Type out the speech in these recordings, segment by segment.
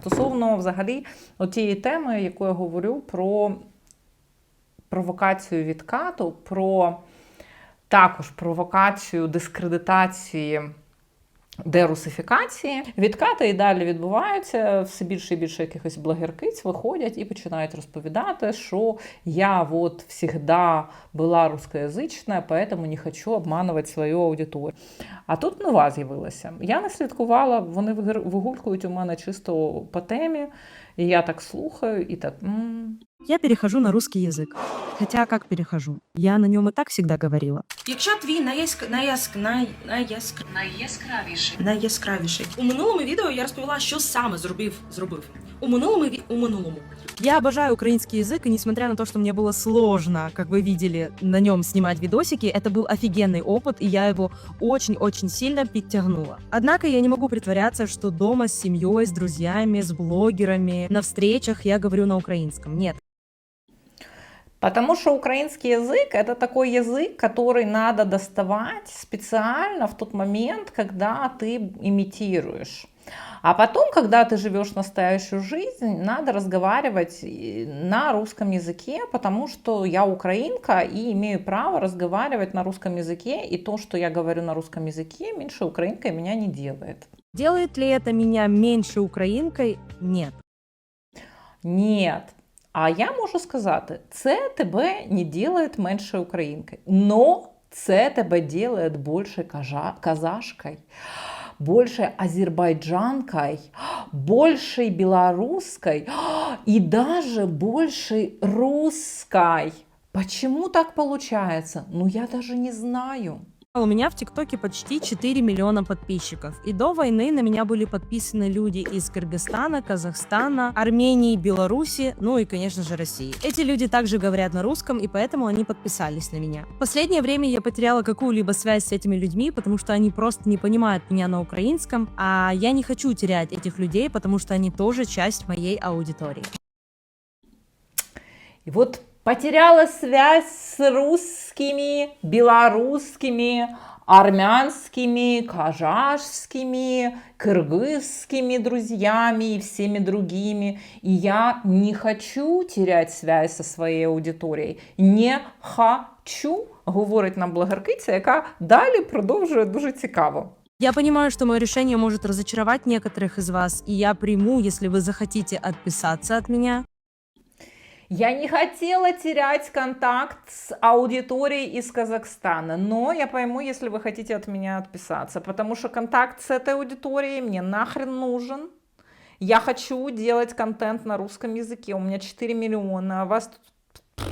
стосовно взагалі тієї теми, яку я говорю про провокацію відкату, про також провокацію дискредитації. Дерусифікації відкати і далі відбуваються. Все більше і більше якихось блогеркиць виходять і починають розповідати, що я от всегда була русскоязична, поэтому не хочу обманувати свою аудиторію. А тут нова з'явилася. Я не слідкувала, вони вигулькують у мене чисто по темі, і я так слухаю, і так. м Я перехожу на русский язык. Хотя как перехожу? Я на нем и так всегда говорила. Якщо твій найяск... найяск... най... найяск... Найяскравіший. найяскравіший. У минулому відео я розповіла, що саме зробив зробив. У минулому ві... у минулому. Я обожаю украинский язык, и несмотря на то, что мне было сложно, как вы видели, на нем снимать видосики, это был офигенный опыт, и я его очень-очень сильно подтягнула. Однако я не могу притворяться, что дома с семьей, с друзьями, с блогерами, на встречах я говорю на украинском. Нет. Потому что украинский язык это такой язык, который надо доставать специально в тот момент, когда ты имитируешь. А потом, когда ты живешь настоящую жизнь, надо разговаривать и на русском языке, потому что я украинка и имею право разговаривать на русском языке, и то, что я говорю на русском языке, меньше украинкой меня не делает. Делает ли это меня меньше украинкой? Нет. Нет. А я можу сказати, це тебе не делает менше українкою, но це тебе делает більше казашкой, больше азербайджанкой, больше белорусской и даже больше русской. Почему так получается? Ну, я даже не знаю. У меня в ТикТоке почти 4 миллиона подписчиков. И до войны на меня были подписаны люди из Кыргызстана, Казахстана, Армении, Беларуси, ну и, конечно же, России. Эти люди также говорят на русском, и поэтому они подписались на меня. В последнее время я потеряла какую-либо связь с этими людьми, потому что они просто не понимают меня на украинском, а я не хочу терять этих людей, потому что они тоже часть моей аудитории. И вот потеряла связь с русскими, белорусскими, армянскими, кажашскими, кыргызскими друзьями и всеми другими. И я не хочу терять связь со своей аудиторією. Не хочу, говорить нам блогеркиця, яка далі продовжує дуже цікаво. Я понимаю, что мое решение может разочаровать некоторых из вас, и я приму, если вы захотите отписаться от меня. Я не хотела терять контакт с аудиторией из Казахстана, но я пойму, если вы хотите от меня отписаться, потому что контакт с этой аудиторией мне нахрен нужен. Я хочу делать контент на русском языке, у меня 4 миллиона, а вас тут...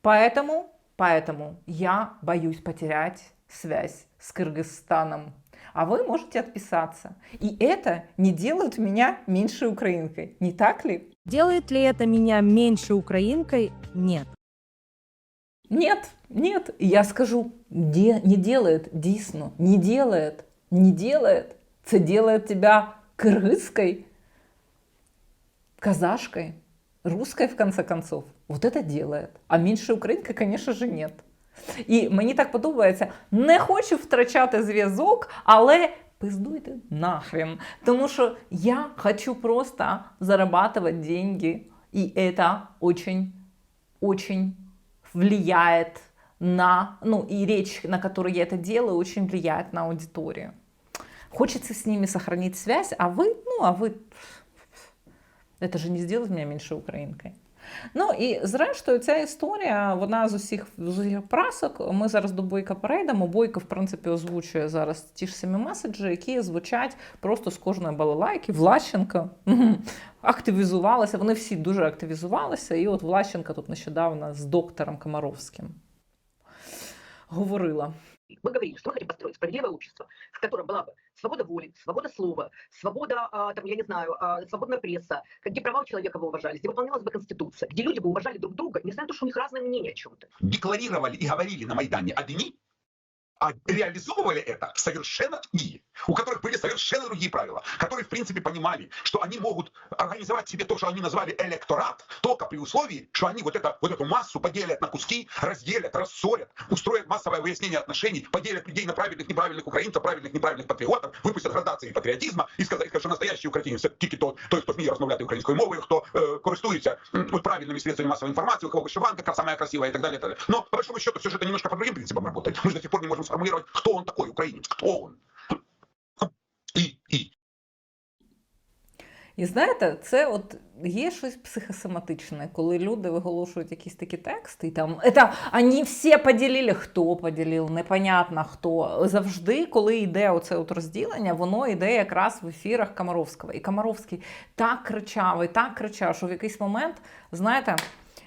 Поэтому, поэтому я боюсь потерять связь с Кыргызстаном. А вы можете отписаться. И это не делает меня меньше украинкой, не так ли? Делает ли это меня меньше украинкой? Нет. Нет, нет. Я скажу, де, не делает, дійсно, не делает, не делает. Це делает тебя кыргызской, казашкой, русской, в конце концов. Вот это делает. А меньше українка, конечно же, нет. І мені так подобається, не хочу втрачати зв'язок, але пиздуйте нахрен. Тому що я хочу просто зарабатывать деньги. И это очень, очень влияет на, ну и речь, на которой я это делаю, очень влияет на аудиторию. Хочется с ними сохранить связь, а вы, ну а вы, это же не сделает меня меньше українкою. Ну і зрештою, ця історія, вона з усіх з усіх прасок. Ми зараз до Бойка перейдемо. Бойко, в принципі, озвучує зараз ті ж самі меседжі, які звучать просто з кожної балалайки. Влащенка мгм, активізувалася. Вони всі дуже активізувалися. І от Влащенка тут нещодавно з доктором Комаровським говорила. Мы говорили, что мы хотим построить справедливое общество, в котором была бы свобода воли, свобода слова, свобода, а, там, я не знаю, а, свободная пресса, где права человека бы уважались, где выполнялась бы Конституция, где люди бы уважали друг друга, несмотря на то, что у них разное мнение о чем-то. декларировали и говорили на Майдане одни, А реализовывали это совершенно другие, у которых были совершенно другие правила, которые, в принципе, понимали, что они могут организовать себе то, что они назвали электорат, только при условии, что они вот, это, вот эту массу поделят на куски, разделят, рассорят, устроят массовое выяснение отношений, поделят людей на правильных, неправильных украинцев, правильных, неправильных патріотів, выпустят градации патріотизму і сказать, що настоящий українець це тільки той, той, хто вміє розмовляти українською мовою, хто е, користується м, от правильними средствами массовой информации, у кого вышиванка как самая красивая и так далее. и так далее. Но по большому счету все же это немножко по другим принципам работает. Мы же до сих пор не можем сформулировать, кто он такой, украинец, кто он. И, и. І знаєте, це от є щось психосоматичне, коли люди виголошують якісь такі тексти, і там это вони всі поділили, хто поділив, непонятно хто. Завжди, коли йде оце от розділення, воно йде якраз в ефірах Комаровського. І Комаровський так кричав і так кричав, що в якийсь момент, знаєте.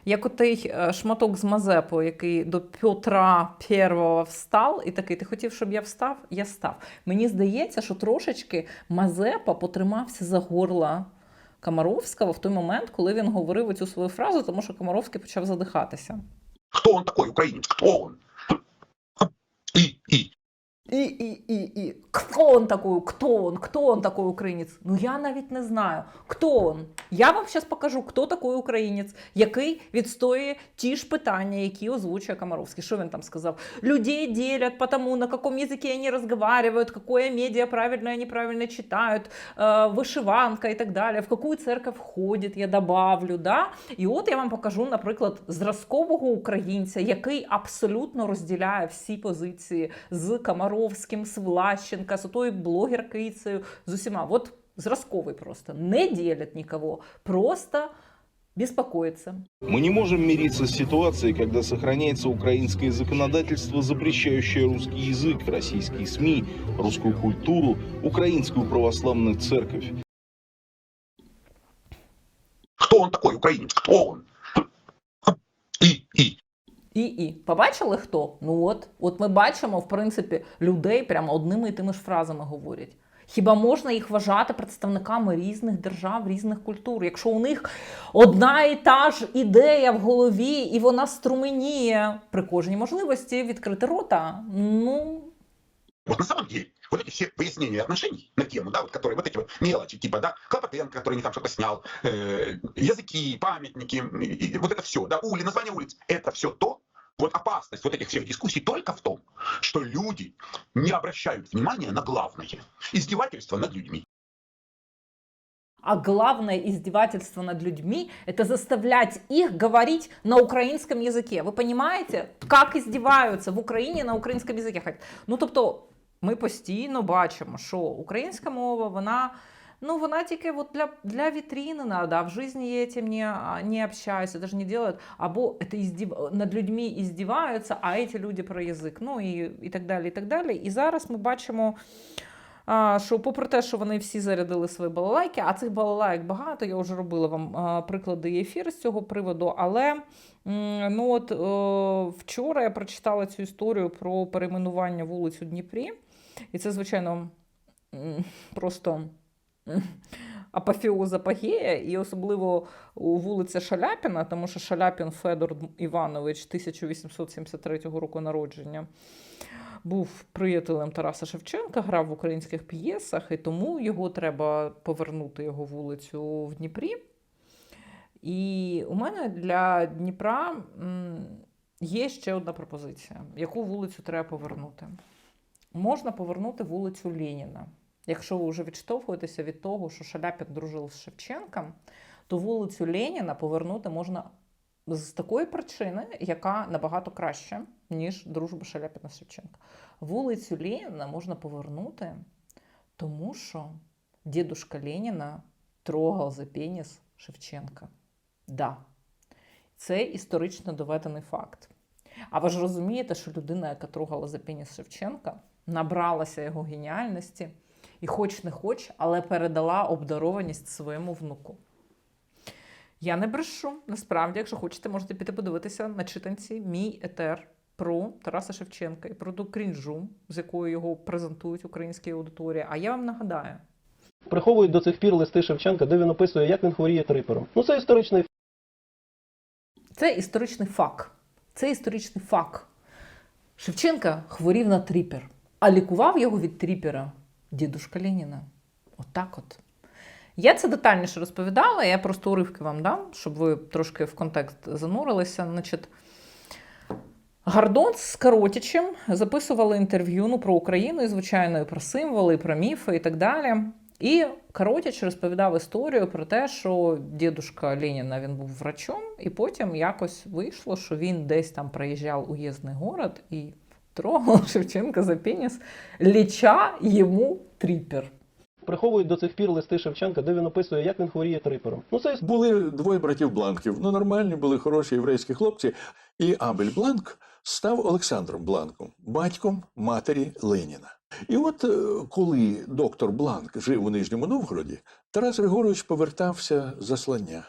Як отей е, шматок з Мазепу, який до Петра I встав, і такий, ти хотів, щоб я встав? Я став. Мені здається, що трошечки Мазепа потримався за горла Комаровського в той момент, коли він говорив оцю свою фразу, тому що Комаровський почав задихатися. Хто він такий, українець? Хто он. И, и. І, і. Хто он такой? Хто он? Хто он такой українець? Ну я навіть не знаю. Хто он? Я вам зараз покажу, хто такий українець, який відстоює ті ж питання, які озвучує Комаровський. Що він там сказав? Людей ділять по тому, на якому язикі вони розмовляють, какое медіа правильно і неправильно читають, е, вишиванка і так далі, в яку церковь входить, я добавлю. Да? І от я вам покажу, наприклад, зразкового українця, який абсолютно розділяє всі позиції з Комаровським, з Влащенка, з тою блогеркицею, з усіма. От зразковий просто. Не ділять нікого, просто беспокоится. Мы не можем мириться с ситуацией, когда сохраняется украинское законодательство, запрещающее русский язык, российские СМИ, русскую культуру, украинскую православную церковь. Кто он такой, украинец, кто он И, и. І, і побачили хто? Ну от, от ми бачимо, в принципі, людей прямо одними і тими ж фразами говорять. Хіба можна їх вважати представниками різних держав, різних культур, якщо у них одна і та ж ідея в голові, і вона струменіє при кожній можливості відкрити рота? Ну Вот на самом деле, вот эти все пояснения отношений на тему, да, вот которые вот эти вот мелочи, типа, да, Клопотенко, который не там что-то снял, э, языки, памятники, и, и вот это все, да, ули, название улиц, это все то, вот опасность вот этих всех дискуссий только в том, что люди не обращают внимания на главное – издевательство над людьми. А главное издевательство над людьми – это заставлять их говорить на украинском языке. Ви понимаете, як издеваются в Україні на українському язикі? Ну тобто, ми постійно бачимо, що українська мова, вона. Ну, вона тільки от для, для вітрини надо, а в житті я этим не, не общаюсь, это же не делают. Або это издев... над людьми издеваються, а эти люди про язик. Ну і, і так далі, і так далі. І зараз ми бачимо, а, що попри те, що вони всі зарядили свої балалайки, а цих балалайк багато, я вже робила вам а, приклади і ефір з цього приводу, але м, ну от о, вчора я прочитала цю історію про перейменування вулиць у Дніпрі, і це, звичайно, м, просто м, апофеоз апогея, і особливо у вулиці Шаляпіна, тому що Шаляпін Федор Іванович 1873 року народження був приятелем Тараса Шевченка, грав в українських п'єсах, і тому його треба повернути його вулицю в Дніпрі. І у мене для Дніпра є ще одна пропозиція: яку вулицю треба повернути? Можна повернути вулицю Леніна. Якщо ви вже відштовхуєтеся від того, що Шаляпін дружив з Шевченком, то вулицю Леніна повернути можна з такої причини, яка набагато краща, ніж дружба Шаляпіна Шевченка. Вулицю Леніна можна повернути, тому що дідушка Леніна трогав за пеніс Шевченка. Да, це історично доведений факт. А ви ж розумієте, що людина, яка трогала за пеніс Шевченка, набралася його геніальності і, хоч не хоч, але передала обдарованість своєму внуку. Я не брешу. Насправді, якщо хочете, можете піти подивитися на читанці мій етер про Тараса Шевченка і про ту крінжу, з якою його презентують українській аудиторії. А я вам нагадаю, приховують до цих пір листи Шевченка, де він описує, як він хворіє трипором. Ну це історичний це історичний факт. Це історичний факт. Шевченка хворів на тріпер, а лікував його від тріпера дідушка Леніна. Отак от. Я це детальніше розповідала, я просто уривки вам дам, щоб ви трошки в контекст занурилися. Значить, Гордон з Каротічем записували інтерв'ю ну, про Україну, і, звичайно, і про символи, і про міфи і так далі. І Каротіч розповідав історію про те, що дідушка Леніна він був врачом, і потім якось вийшло, що він десь там проїжджав уїзний город і трогав Шевченка за пеніс, ліча йому тріпер. Приховують до цих пір листи Шевченка, де він описує, як він хворіє трипером. Ну це Були двоє братів Бланків. Ну, нормальні були хороші єврейські хлопці. І Абель Бланк став Олександром Бланком, батьком матері Леніна. І от е, коли доктор Бланк жив у Нижньому Новгороді, Тарас Григорович повертався з заслання.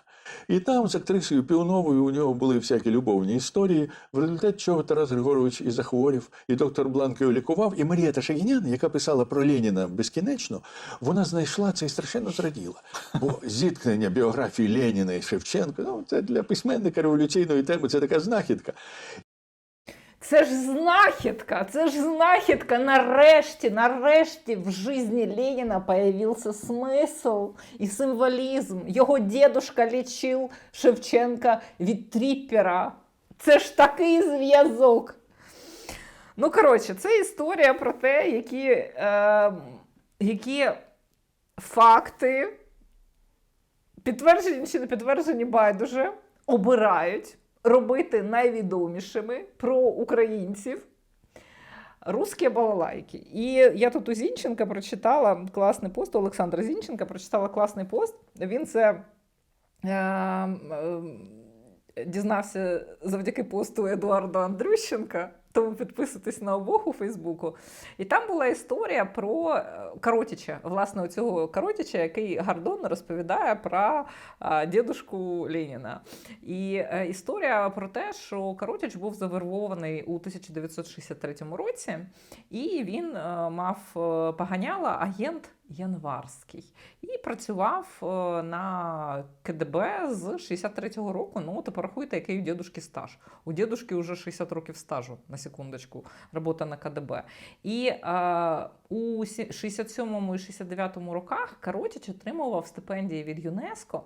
І там з актрисою Піоновою у нього були всякі любовні історії, в результаті чого Тарас Григорович і захворів, і доктор Бланк його лікував. І Марія Ташагінян, яка писала про Леніна безкінечно, вона знайшла це і страшенно зраділа. Бо зіткнення біографії Леніна і Шевченка, ну це для письменника революційної теми, це така знахідка. Це ж знахідка, це ж знахідка. Нарешті, нарешті в житті Леніна появився смисл і символізм. Його дедушка лічив Шевченка від тріпера. Це ж такий зв'язок. Ну, коротше, це історія про те, які, е, які факти, підтверджені чи не підтверджені байдуже, обирають робити найвідомішими про українців русські балалайки. І я тут у Зінченка прочитала класний пост, Олександра Зінченка прочитала класний пост. Він це е, е, дізнався завдяки посту Едуарда Андрющенка. Тому підписуйтесь на обох у Фейсбуку. І там була історія про е, Каротіча, власне, цього Каротіча, який Гордон розповідає про а, дідушку Леніна. І е, історія про те, що Каротіч був завербований у 1963 році, і він е, мав е, поганяла агент Январський і працював е, на КДБ з 63-го року. Ну, то порахуйте, який у дідушки стаж. У дідушки вже 60 років стажу, на секундочку, робота на КДБ. І е, у сі- 67-му і 69-му роках Каротіч отримував стипендії від ЮНЕСКО.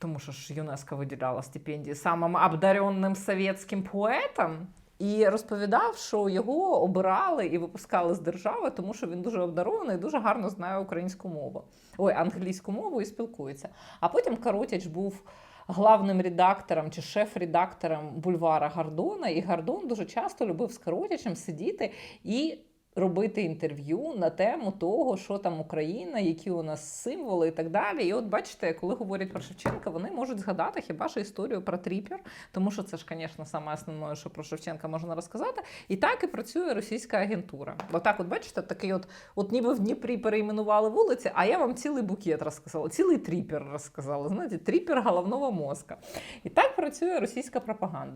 Тому що ж ЮНЕСКО виділяла стипендії самим обдаренним совєтським поетам. І розповідав, що його обирали і випускали з держави, тому що він дуже обдарований, дуже гарно знає українську мову. Ой, англійську мову і спілкується. А потім Каротіч був главним редактором чи шеф-редактором бульвара Гордона. І Гордон дуже часто любив з Каротічем сидіти і робити інтерв'ю на тему того, що там Україна, які у нас символи і так далі. І от бачите, коли говорять про Шевченка, вони можуть згадати хіба що історію про тріпер, тому що це ж, звісно, саме основне, що про Шевченка можна розказати. І так і працює російська агентура. Отак, от бачите, такий от, от ніби в Дніпрі перейменували вулиці, а я вам цілий букет розказала, цілий тріпер розказала. Знаєте, тріпер головного мозка. І так працює російська пропаганда.